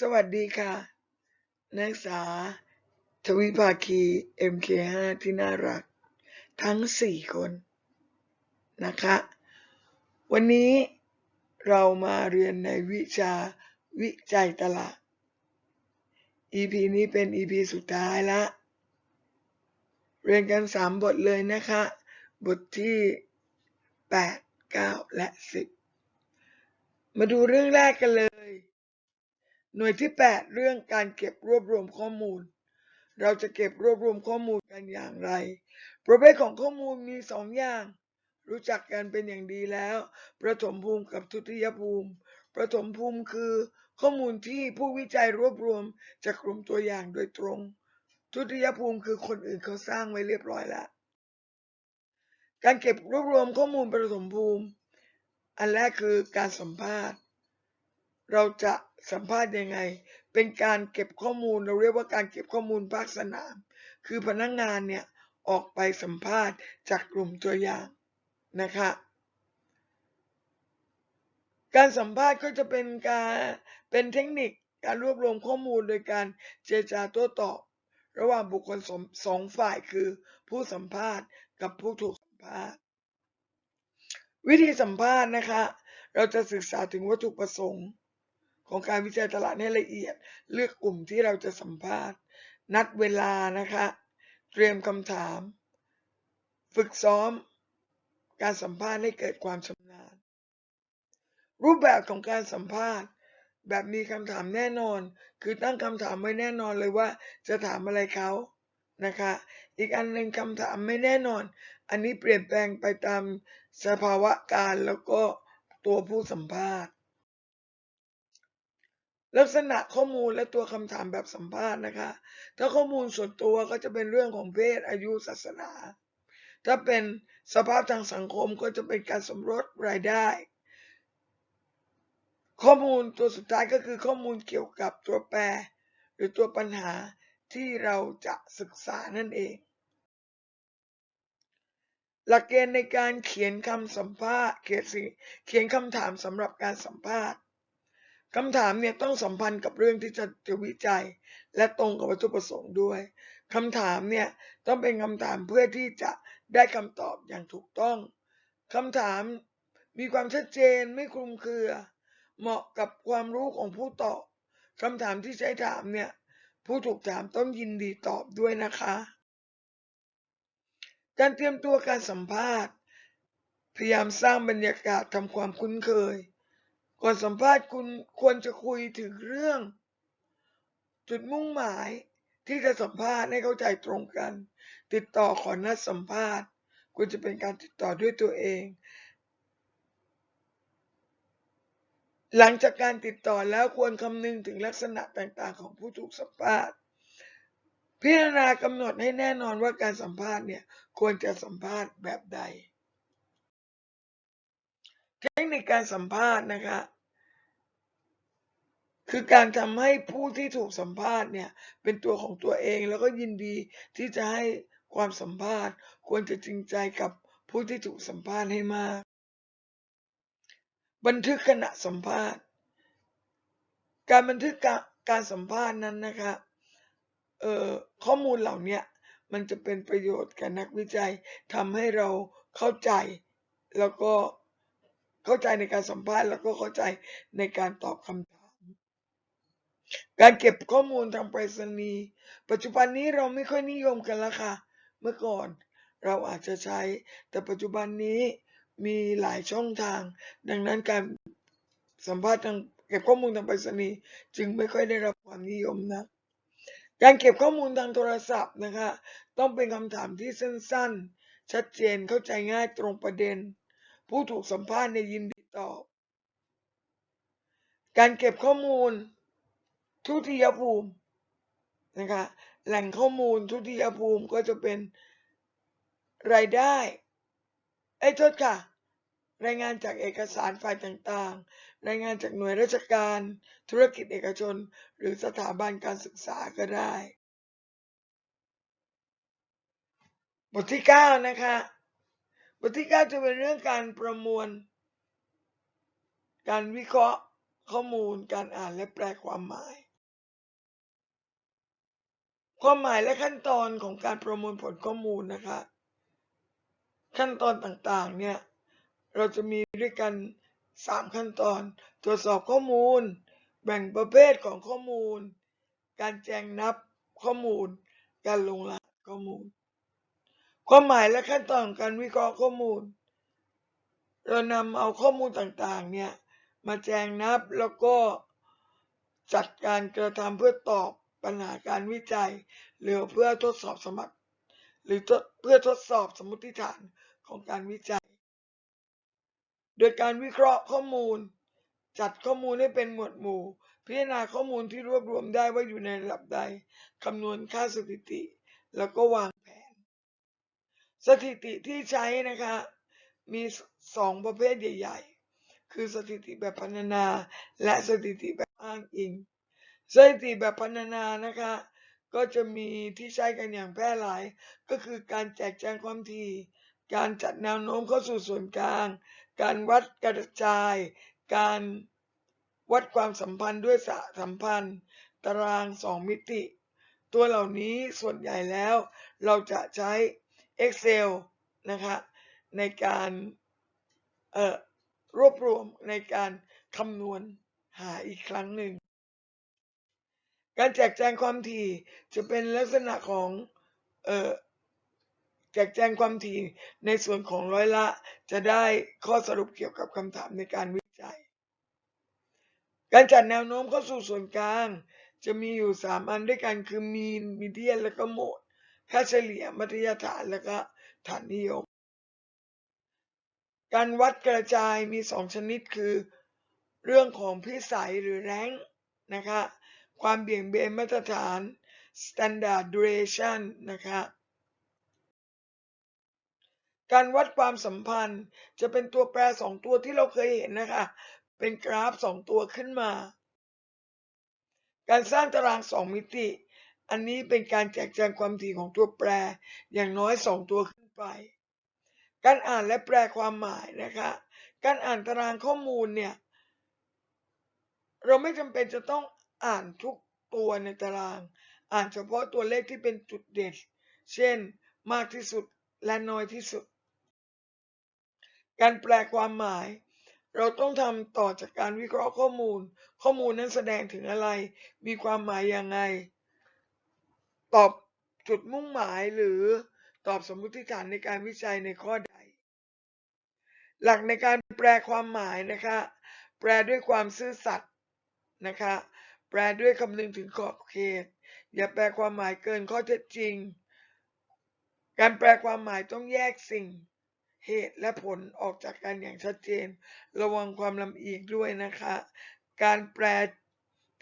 สวัสดีค่ะ นักศึกษา ทวิภาคี MK5 ที่น่ารัก ทั้ง 4 คนนะคะ วันนี้เรามาเรียนในวิชาวิจัยตลาด EP นี้เป็น EP สุดท้ายละ เรียนกัน 3 บทเลยนะคะ บทที่ 8 9 และ 10 มาดูเรื่องแรกกันเลย หน่วยที่ 8 เรื่องการเก็บรวบรวมข้อมูล เราจะเก็บรวบรวมข้อมูลกันอย่างไร ประเภทของข้อมูลมี 2 อย่าง รู้จักกันเป็นอย่างดีแล้ว ประถมภูมิกับทุติยภูมิ ประถมภูมิคือ ข้อมูลที่ผู้วิจัยรวบรวมจากกลุ่มตัวอย่างโดยตรง ทุติยภูมิคือคนอื่นเขาสร้างไว้เรียบร้อยแล้ว การเก็บรวบรวมข้อมูลประถมภูมิ อันแรกคือการสัมภาษณ์ เราจะ สัมภาษณ์ยังไง เป็นการเก็บข้อมูลเราเรียกว่าการเก็บข้อมูลภาคสนาม คือพนักงงานเนี่ยออกไปสัมภาษณ์จากกลุ่มตัวอย่างนะคะการสัมภาษณ์ก็จะเป็นการเป็นเทคนิคการรวบรวมข้อมูลโดยการเจรจาโต้ตอบ ระหว่างบุคคลสองสองฝ่ายคือผู้สัมภาษณ์กับผู้ถูกสัมภาษณ์ วิธีสัมภาษณ์นะคะ เราจะศึกษาถึงวัตถุประสงค์ ของการวิจัยตลาดให้ละเอียด เลือกกลุ่มที่เราจะสัมภาษณ์ นัดเวลานะคะ เตรียมคำถาม ฝึกซ้อม การสัมภาษณ์ให้เกิดความชำนาญ รูปแบบของการสัมภาษณ์ แบบมีคำถามแน่นอน คือตั้งคำถามไว้แน่นอนเลยว่า จะถามอะไรเขานะคะ อีกอันหนึ่งคำถามไม่แน่นอน อันนี้เปลี่ยนแปลงไปตามสภาวะการแล้วก็ตัวผู้สัมภาษณ์ ลักษณะข้อมูลและตัวคำถามแบบสัมภาษณ์นะคะ ถ้าข้อมูลส่วนตัวก็จะเป็นเรื่องของเพศอายุศาสนา ถ้าเป็นสภาพทางสังคมก็จะเป็นการสมรสรายได้ ข้อมูลตัวสุดท้ายก็คือข้อมูลเกี่ยวกับตัวแปร หรือตัวปัญหาที่เราจะศึกษานั่นเอง หลักเกณฑ์ในการเขียนคำสัมภาษณ์เขียนสิเขียนคำถามสำหรับการสัมภาษณ์ คำถามเนี่ยต้องสัมพันธ์กับเรื่องที่จะจะวิจัย และตรงกับวัตถุประสงค์ด้วยคำถามเนี่ยต้องเป็นคำถามเพื่อที่จะได้คำตอบอย่างถูกต้องคำถามมีความชัดเจนไม่คลุมเครือ เหมาะกับความรู้ของผู้ตอบคำถามที่ใช้ถามเนี่ย ผู้ถูกถามต้องยินดีตอบด้วยนะคะ การเตรียมตัวการสัมภาษณ์ พยายามสร้างบรรยากาศทำความคุ้นเคย ก่อนสัมภาษณ์คุณควรจะคุยถึงเรื่อง จุดมุ่งหมายที่จะสัมภาษณ์ให้เข้าใจตรงกัน ติดต่อขอนัดสัมภาษณ์ควรจะเป็นการติดต่อด้วยตัวเอง หลังจากการติดต่อแล้วควรคำนึงถึงลักษณะต่างๆ ของผู้ถูกสัมภาษณ์ พิจารณากำหนดให้แน่นอนว่าการสัมภาษณ์เนี่ยควรจะสัมภาษณ์แบบใด เทคนิคการสัมภาษณ์นะคะ คือการทำให้ผู้ที่ถูกสัมภาษณ์เนี่ยเป็นตัวของตัวเองแล้วก็ยินดีที่จะให้ความสัมภาษณ์ ควรจะจริงใจกับผู้ที่ถูกสัมภาษณ์ให้มาก บันทึกขณะสัมภาษณ์ การบันทึกการสัมภาษณ์นั้นนะคะเอ่อข้อมูลเหล่านี้มันจะเป็นประโยชน์กับนักวิจัยทำให้เราเข้าใจแล้วก็เข้าใจในการสัมภาษณ์แล้วก็เข้าใจในการตอบคำถาม การเก็บข้อมูลทางไปรษณีย์ปัจจุบันนี้เราไม่ค่อยนิยมกันแล้วค่ะ เมื่อก่อนเราอาจจะใช้ แต่ปัจจุบันนี้มีหลายช่องทาง ดังนั้นการสัมภาษณ์ทางเก็บข้อมูลทางไปรษณีย์จึงไม่ค่อยได้รับความนิยมนะ การเก็บข้อมูลทางโทรศัพท์นะคะ ต้องเป็นคำถามที่สั้นๆ ชัดเจนเข้าใจง่ายตรงประเด็น ผู้ถูกสัมภาษณ์ในยยินดีตอบ การเก็บข้อมูล ทุติยภูมินะคะแหล่งข้อมูลทุติยภูมิก็จะเป็นรายได้ไอ้โทษค่ะ รายงานจากเอกสารฝ่ายต่างๆ รายงานจากหน่วยราชการ ธุรกิจเอกชน หรือสถาบันการศึกษาก็ได้ บทที่ 9 นะคะ บทที่ 9 จะเป็นเรื่องการประมวล การวิเคราะห์ข้อมูลการอ่านและแปลความหมาย ความหมายและขั้นตอนของการประมวลผลข้อมูลนะคะ ขั้นตอนต่างๆเนี่ยเราจะมีด้วยกัน 3 ขั้นตอน ตรวจสอบข้อมูล แบ่งประเภทของข้อมูล การแจงนับข้อมูล การลงรหัสข้อมูล ความหมายและขั้นตอนของการวิเคราะห์ข้อมูล เรานำเอาข้อมูลต่างๆเนี่ยมาแจงนับแล้วก็จัดการกระทำเพื่อตอบ ปัญหาการวิจัย หรือเพื่อทดสอบสมรรถหรือเพื่อทดสอบสมมติฐานของการวิจัย โดยการวิเคราะห์ข้อมูล จัดข้อมูลให้เป็นหมวดหมู่ พิจารณาข้อมูลที่รวบรวมได้ว่าอยู่ในระดับใดคำนวณค่าสถิติ แล้วก็วางแผน สถิติที่ใช้นะคะ มีสองประเภทใหญ่ ๆ คือสถิติแบบพรรณนา และสถิติแบบอ้างอิง สถิติแบบพรรณนานะคะ ก็จะมีที่ใช้กันอย่างแพร่หลาย ก็คือการแจกแจงความถี่ การจัดแนวโน้มเข้าสู่ส่วนกลาง การวัดกระจาย การวัดความสัมพันธ์ด้วยสสัมพันธ์ ตารางสองมิติ ตัวเหล่านี้ส่วนใหญ่แล้ว เราจะใช้ Excel นะคะในการรวบรวมในการคำนวณหาอีกครั้งหนึ่ง การแจกแจงความถี่จะเป็นลักษณะของเอ่อแจกแจงความถี่ในส่วนของร้อยละ จะได้ข้อสรุปเกี่ยวกับคำถามในการวิจัย การจัดแนวโน้มเข้าสู่ส่วนกลาง จะมีอยู่ 3 อันด้วยกันคือมีนมีเดียนและก็โหมด ค่าเฉลี่ยมัธยฐานและก็ฐานนิยม การวัดกระจายมี 2 ชนิดคือ เรื่องของพิสัยหรือแรงนะคะ ความเบี่ยงเบนมาตรฐาน standard deviation นะคะการวัดความสัมพันธ์จะเป็นตัวแปรสองตัวที่เราเคยเห็นนะคะ เป็นกราฟสองตัวขึ้นมา การสร้างตารางสองมิติ อันนี้เป็นการแจกแจงความถี่ของตัวแปรอย่างน้อยสองตัวขึ้นไป การอ่านและแปลความหมายนะคะ การอ่านตารางข้อมูลเนี่ย เราไม่จำเป็นจะต้อง อ่านทุกตัวในตาราง อ่านเฉพาะตัวเลขที่เป็นจุดเด่น เช่น มากที่สุดและน้อยที่สุด การแปลความหมาย เราต้องทำต่อจากการวิเคราะห์ข้อมูล ข้อมูลนั้นแสดงถึงอะไร มีความหมายอย่างไงตอบจุดมุ่งหมายหรือตอบสมมติฐานในการวิจัยในข้อใด หลักในการแปลความหมายนะคะ แปลด้วยความซื่อสัตย์นะคะ แปลด้วยคำนึงถึงขอบเขต อย่าแปลความหมายเกินข้อเท็จจริง การแปลความหมายต้องแยกสิ่ง เหตุและผลออกจากกันอย่างชัดเจน ระวังความลำเอียงด้วยนะคะ การแปล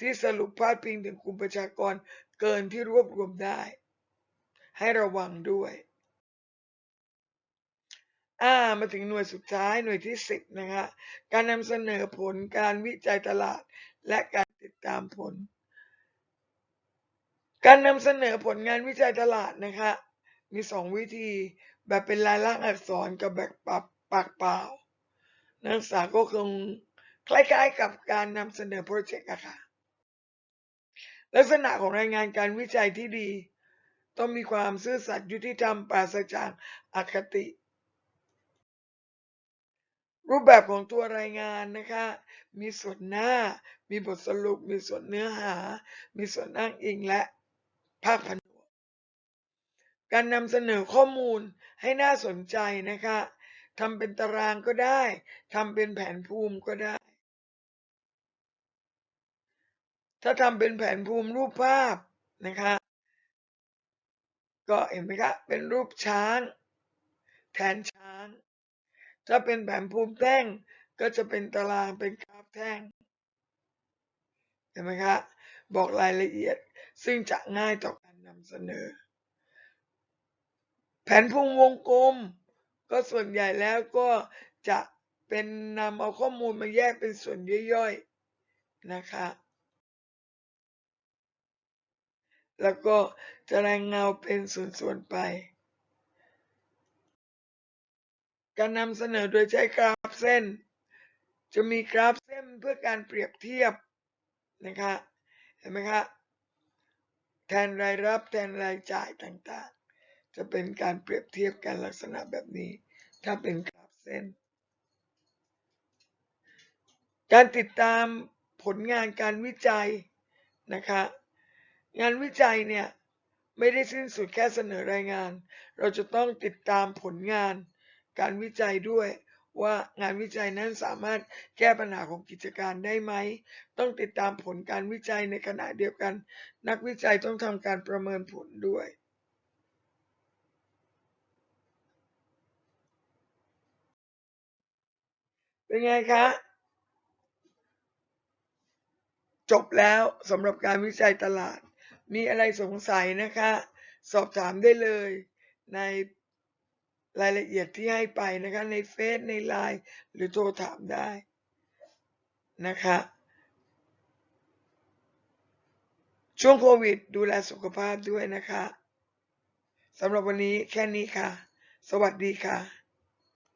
ที่สรุปพาดพิงถึงกลุ่มประชากรเกินที่รวบรวมได้ ให้ระวังด้วยอ่ามาถึงหน่วยสุดท้ายหน่วยที่ 10 นะคะ การนำเสนอผลการวิจัยตลาดและการ ติดตามผล การนำเสนอผลงานวิจัยตลาดนะคะ มี 2 วิธีแบบเป็นลายลักษณ์อักษรกับแบบปากปากเปล่า นักศึกษาก็คงคล้ายๆกับการนำเสนอโปรเจกต์อะค่ะ ลักษณะของรายงานการวิจัยที่ดี ต้องมีความซื่อสัตย์ยุติธรรมปราศจากอคติ รูปแบบของตัวรายงานนะคะ มีส่วนหน้า มีบทสรุป มีส่วนเนื้อหา มีส่วนอ้างอิงและภาคผนวก การนำเสนอข้อมูลให้น่าสนใจนะคะทำเป็นตารางก็ได้ทำเป็นแผนภูมิก็ได้ ถ้าทำเป็นแผนภูมิรูปภาพนะคะ ก็เห็นไหมคะ เป็นรูปช้าง แทนช้าง ถ้าเป็นแผนภูมิแท่งก็จะเป็นตารางเป็นกราฟแท่งเห็นไหมคะบอกรายละเอียดซึ่งจะง่ายต่อการนำเสนอ แผนภูมิวงกลม ก็ส่วนใหญ่แล้วก็จะเป็นนำเอาข้อมูลมาแยกเป็นส่วนย่อยๆนะคะแล้วก็จะแรงเงาเป็นส่วนๆไป การนำเสนอโดยใช้กราฟเส้น จะมีกราฟเส้นเพื่อการเปรียบเทียบนะคะเห็นไหมคะแทนรายรับแทนรายจ่ายต่างๆ จะเป็นการเปรียบเทียบกันลักษณะแบบนี้ ถ้าเป็นกราฟเส้น การติดตามผลงานการวิจัยนะคะงานวิจัยเนี่ยไม่ได้สิ้นสุดแค่เสนอรายงาน เราจะต้องติดตามผลงาน การวิจัยด้วย ว่างานวิจัยนั้นสามารถแก้ปัญหาของกิจการได้ไหม ต้องติดตามผลการวิจัยในขณะเดียวกัน นักวิจัยต้องทำการประเมินผลด้วยเป็นไงคะ จบแล้วสำหรับการวิจัยตลาด มีอะไรสงสัยนะคะ สอบถามได้เลยใน รายละเอียดที่ให้ไปนะคะในเฟซในไลน์หรือโทรถามได้นะคะช่วงโควิด ดูแลสุขภาพด้วยนะคะสำหรับวันนี้แค่นี้ค่ะ สวัสดีค่ะ